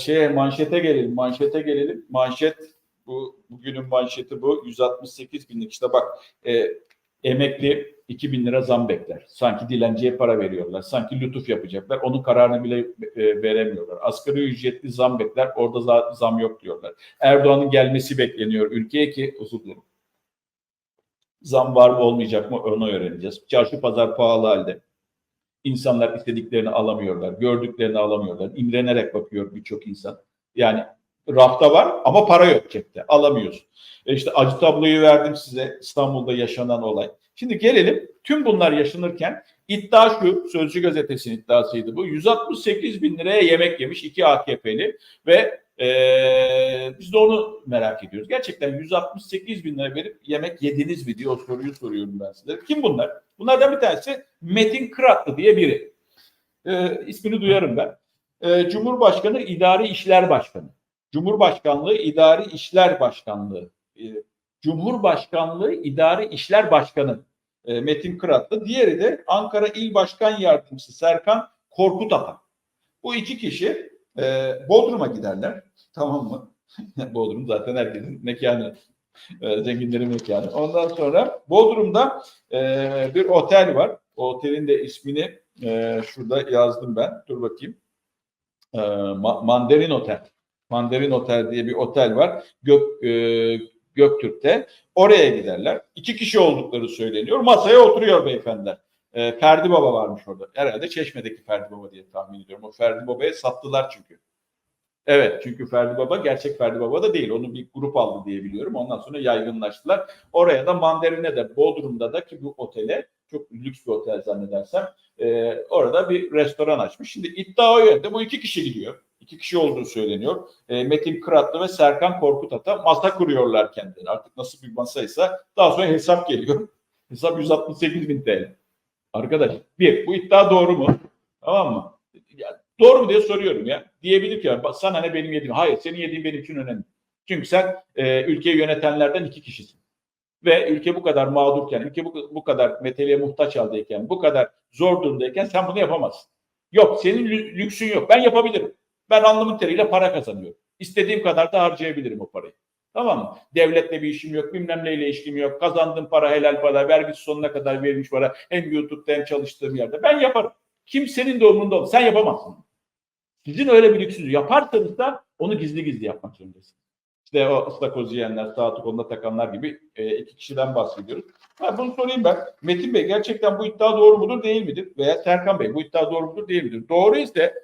şeye manşete gelelim. Manşete gelelim. Manşet bu bugünün manşeti bu. 168 binlik işte bak e, emekli 2000 lira zam bekler. Sanki dilenciye para veriyorlar. Sanki lütuf yapacaklar. Onun kararını bile e, veremiyorlar. Asgari ücretli zam bekler. Orada za- zam yok diyorlar. Erdoğan'ın gelmesi bekleniyor ülkeye ki özür dilerim. Zam var mı olmayacak mı onu öğreneceğiz. Çarşı pazar pahalı halde. İnsanlar istediklerini alamıyorlar. Gördüklerini alamıyorlar. İmrenerek bakıyor birçok insan. Yani rafta var ama para yok cepte. Alamıyorsun. E işte acı tabloyu verdim size İstanbul'da yaşanan olay. Şimdi gelelim tüm bunlar yaşanırken iddia şu Sözcü gazetesinin iddiasıydı bu. 168 bin liraya yemek yemiş iki AKP'li ve ee, biz de onu merak ediyoruz. Gerçekten 168 bin lira verip yemek yediniz mi diye o soruyu soruyorum ben size. Kim bunlar? Bunlardan bir tanesi Metin Kıratlı diye biri. Ee, ismini duyarım ben. Ee, Cumhurbaşkanı İdari İşler Başkanı. Cumhurbaşkanlığı İdari İşler Başkanlığı. Ee, Cumhurbaşkanlığı İdari İşler Başkanı e, Metin Kıratlı. Diğeri de Ankara İl Başkan Yardımcısı Serkan Korkutapa. Bu iki kişi e, Bodrum'a giderler. Tamam mı? Bodrum zaten herkesin mekanı. E, zenginlerin mekanı. Ondan sonra Bodrum'da e, bir otel var. O otelin de ismini e, şurada yazdım ben. Dur bakayım. E, Ma- Mandarin Otel. Mandarin Otel diye bir otel var. Gök, e, Göktürk'te. Oraya giderler. İki kişi oldukları söyleniyor. Masaya oturuyor beyefendiler. E, Ferdi Baba varmış orada. Herhalde Çeşme'deki Ferdi Baba diye tahmin ediyorum. O Ferdi Baba'ya sattılar çünkü. Evet çünkü Ferdi Baba gerçek Ferdi Baba da değil. Onu bir grup aldı diye biliyorum. Ondan sonra yaygınlaştılar. Oraya da Mandarin'e de Bodrum'da da ki bu otele çok lüks bir otel zannedersem e, orada bir restoran açmış. Şimdi iddia o yönde. Bu iki kişi gidiyor. İki kişi olduğu söyleniyor. E, Metin Kıratlı ve Serkan Korkutata masa kuruyorlar kendileri. Artık nasıl bir masaysa daha sonra hesap geliyor. Hesap 168 bin TL. Arkadaş bir bu iddia doğru mu? Tamam mı? Ya, doğru mu diye soruyorum ya. Diyebilir ki "Bak, sana ne benim yediğim. Hayır senin yediğin benim için önemli. Çünkü sen e, ülkeyi yönetenlerden iki kişisin. Ve ülke bu kadar mağdurken, ülke bu, bu kadar meteliğe muhtaç haldeyken, bu kadar zor durumdayken sen bunu yapamazsın. Yok senin lü- lüksün yok. Ben yapabilirim. Ben alnımın teriyle para kazanıyorum. İstediğim kadar da harcayabilirim o parayı. Tamam mı? Devletle bir işim yok, bilmem neyle işim yok. Kazandığım para helal para, vergisi sonuna kadar verilmiş para. Hem YouTube'da hem çalıştığım yerde. Ben yaparım. Kimsenin de umurunda olmaz. Sen yapamazsın. Sizin öyle bir lüksünüz. Yaparsanız da onu gizli gizli yapmak zorundasınız. İşte o ıstakoz yiyenler, saati koluna takanlar gibi e, iki kişiden bahsediyoruz. Ha, bunu sorayım ben. Metin Bey gerçekten bu iddia doğru mudur değil midir? Veya Serkan Bey bu iddia doğru mudur değil midir? Doğru ise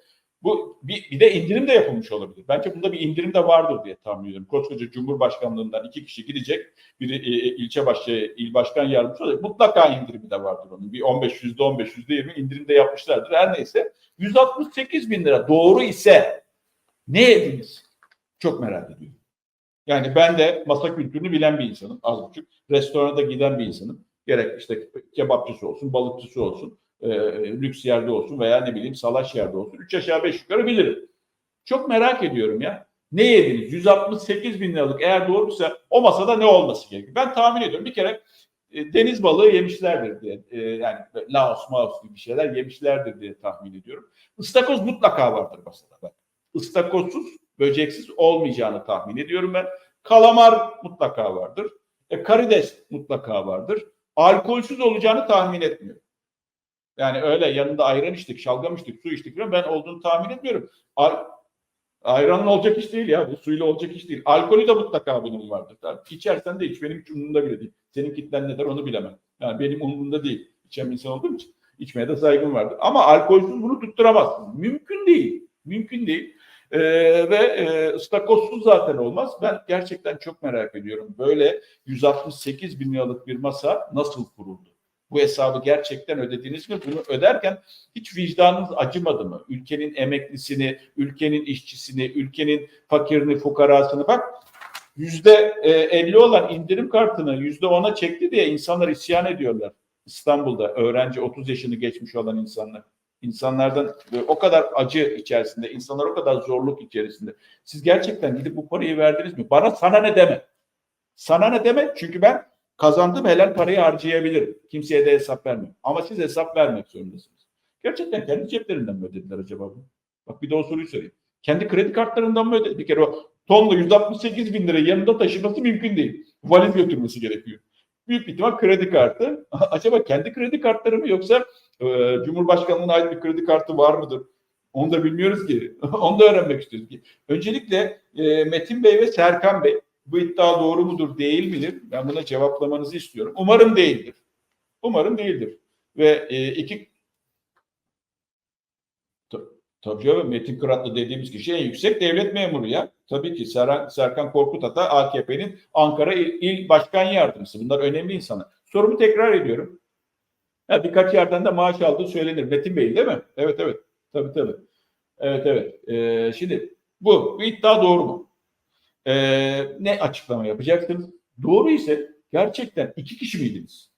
bu bir, bir de indirim de yapılmış olabilir. Bence bunda bir indirim de vardır diye tahmin ediyorum. Koskoca Cumhurbaşkanlığından iki kişi gidecek. Biri e, e, ilçe başı, il başkan yardımcısı olacak. Mutlaka indirimi de vardır onun. Bir 15, yüzde 15, yüzde 20 indirim de yapmışlardır. Her neyse 168 bin lira doğru ise ne yediniz? Çok merak ediyorum. Yani ben de masa kültürünü bilen bir insanım az buçuk. Restorana da giden bir insanım. Gerek işte kebapçısı olsun, balıkçısı olsun, e, lüks yerde olsun veya ne bileyim salaş yerde olsun. Üç aşağı beş yukarı bilirim. Çok merak ediyorum ya. Ne yediniz? 168 bin liralık eğer doğruysa o masada ne olması gerekiyor? Ben tahmin ediyorum. Bir kere e, deniz balığı yemişlerdir diye. E, yani Laos, Maos gibi şeyler yemişlerdir diye tahmin ediyorum. Istakoz mutlaka vardır masada. Bak. Istakozsuz, böceksiz olmayacağını tahmin ediyorum ben. Kalamar mutlaka vardır. E, karides mutlaka vardır. Alkolsüz olacağını tahmin etmiyorum. Yani öyle yanında ayran içtik, şalgam içtik, su içtik ben olduğunu tahmin etmiyorum. Al, ayranın olacak iş değil ya. Bu suyla olacak iş değil. Alkolü de mutlaka bunun vardır. Tabii. İçersen de iç. Benim hiç umurumda bile değil. Senin kitlen ne der onu bilemem. Yani benim umurumda değil. İçen insan olduğum için. içmeye de saygım vardır. Ama alkolsüz bunu tutturamazsın. Mümkün değil. Mümkün değil. Ee, ve e, ıstakozsuz zaten olmaz. Ben gerçekten çok merak ediyorum. Böyle 168 bin liralık bir masa nasıl kuruldu? Bu hesabı gerçekten ödediniz mi? Bunu öderken hiç vicdanınız acımadı mı? Ülkenin emeklisini, ülkenin işçisini, ülkenin fakirini, fukarasını bak yüzde e, 50 olan indirim kartını yüzde 10'a çekti diye insanlar isyan ediyorlar. İstanbul'da öğrenci 30 yaşını geçmiş olan insanlar. İnsanlardan e, o kadar acı içerisinde, insanlar o kadar zorluk içerisinde. Siz gerçekten gidip bu parayı verdiniz mi? Bana sana ne deme. Sana ne deme? Çünkü ben kazandığım helal parayı harcayabilirim. Kimseye de hesap vermem. Ama siz hesap vermek zorundasınız. Gerçekten kendi ceplerinden mi ödediler acaba bunu? Bak bir de o soruyu sorayım. Kendi kredi kartlarından mı ödedi? Bir kere o tonla 168 bin lirayı yanında taşıması mümkün değil. Valiz götürmesi gerekiyor. Büyük bir ihtimal kredi kartı. Acaba kendi kredi kartları mı yoksa e, Cumhurbaşkanlığına ait bir kredi kartı var mıdır? Onu da bilmiyoruz ki. Onu da öğrenmek istiyoruz ki. Öncelikle e, Metin Bey ve Serkan Bey bu iddia doğru mudur değil midir? Ben buna cevaplamanızı istiyorum. Umarım değildir. Umarım değildir. Ve e, iki Ta- Tabii canım Metin Kıratlı dediğimiz kişi en yüksek devlet memuru ya. Tabii ki Serkan, Serkan Korkut Ata AKP'nin Ankara İl, İl Başkan Yardımcısı. Bunlar önemli insanlar. Sorumu tekrar ediyorum. Ha, birkaç yerden de maaş aldığı söylenir. Metin Bey değil mi? Evet evet. Tabii tabii. Evet evet. Ee, şimdi bu, bu iddia doğru mu? Ee, ne açıklama yapacaksınız? Doğru ise gerçekten iki kişi miydiniz?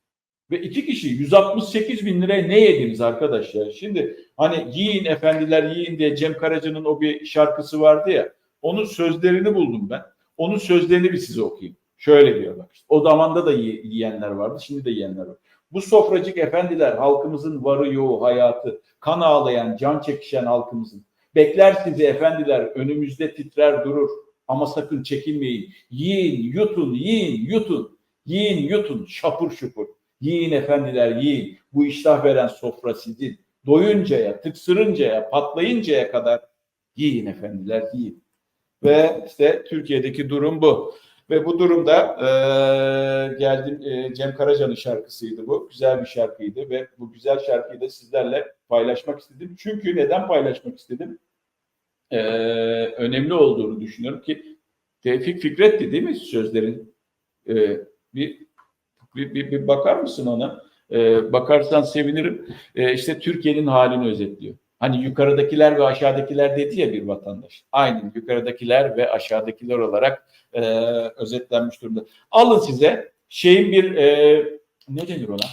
Ve iki kişi 168 bin liraya ne yediniz arkadaşlar? Şimdi hani yiyin efendiler yiyin diye Cem Karaca'nın o bir şarkısı vardı ya. Onun sözlerini buldum ben. Onun sözlerini bir size okuyayım. Şöyle diyor bak. O zamanda da yi- yiyenler vardı, şimdi de yiyenler var. Bu sofracık efendiler halkımızın varı yoğu hayatı, kan ağlayan, can çekişen halkımızın. Bekler sizi efendiler, önümüzde titrer durur. Ama sakın çekinmeyin. Yiyin, yutun, yiyin, yutun. Yiyin, yutun, şapur şupur. Yiyin efendiler, yiyin. Bu iştah veren sofra sizin. Doyuncaya, tıksırıncaya, patlayıncaya kadar yiyin efendiler, yiyin. Ve işte Türkiye'deki durum bu. Ve bu durumda eee geldim eee, Cem Karaca'nın şarkısıydı bu. Güzel bir şarkıydı ve bu güzel şarkıyı da sizlerle paylaşmak istedim. Çünkü neden paylaşmak istedim? Eee, önemli olduğunu düşünüyorum ki Tevfik Fikret'ti değil mi sözlerin? Eee, bir, bir, bir, bir bakar mısın ona? Eee, bakarsan sevinirim. Eee işte Türkiye'nin halini özetliyor. Hani yukarıdakiler ve aşağıdakiler dedi ya bir vatandaş. Aynen yukarıdakiler ve aşağıdakiler olarak e, özetlenmiş durumda. Alın size şeyin bir e, ne denir ona?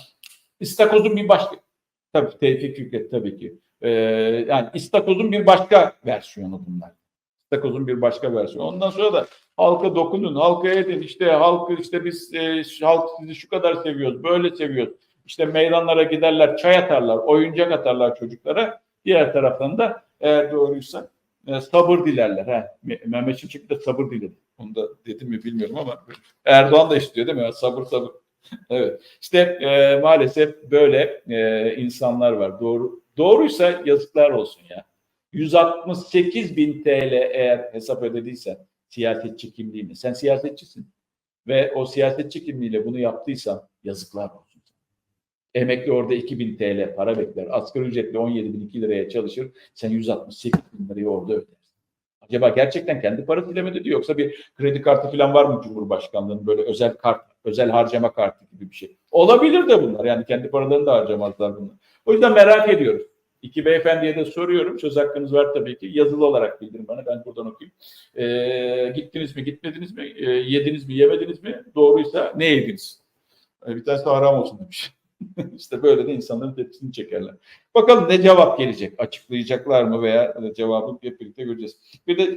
İstakozun bir başka tabii Tevfik Fikret tabii ki. E, yani istakozun bir başka versiyonu bunlar. İstakozun bir başka versiyonu. Ondan sonra da halka dokunun, halka edin. İşte halkı işte biz e, halk sizi şu kadar seviyoruz, böyle seviyoruz. İşte meydanlara giderler, çay atarlar, oyuncak atarlar çocuklara. Diğer taraftan da eğer doğruysa e, sabır dilerler. Ha. Me- Mehmet Şimşek de sabır diledi. Onu da dedim mi bilmiyorum ama Erdoğan da istiyor değil mi? Sabır sabır. Evet. İşte e, maalesef böyle e, insanlar var. Doğru doğruysa yazıklar olsun ya. 168 bin TL eğer hesap ödediysen siyasetçi kimliğini. Sen siyasetçisin. Ve o siyasetçi kimliğiyle bunu yaptıysan yazıklar olsun. Emekli orada 2000 TL para bekler. Asgari ücretli 17.002 liraya çalışır. Sen 168 bin lirayı orada ödersin. Acaba gerçekten kendi parasıyla mı ödedi yoksa bir kredi kartı falan var mı Cumhurbaşkanlığı'nın böyle özel kart, özel harcama kartı gibi bir şey. Olabilir de bunlar. Yani kendi paralarını da harcamazlar bunlar. O yüzden merak ediyoruz. İki beyefendiye de soruyorum. Söz hakkınız var tabii ki. Yazılı olarak bildirin bana. Ben buradan okuyayım. Ee, gittiniz mi, gitmediniz mi? Ee, yediniz mi, yemediniz mi? Doğruysa ne yediniz? Ee, bir tanesi haram olsun demiş. işte böyle de insanların tepkisini çekerler. Bakalım ne cevap gelecek? Açıklayacaklar mı veya cevabı hep birlikte göreceğiz. Bir de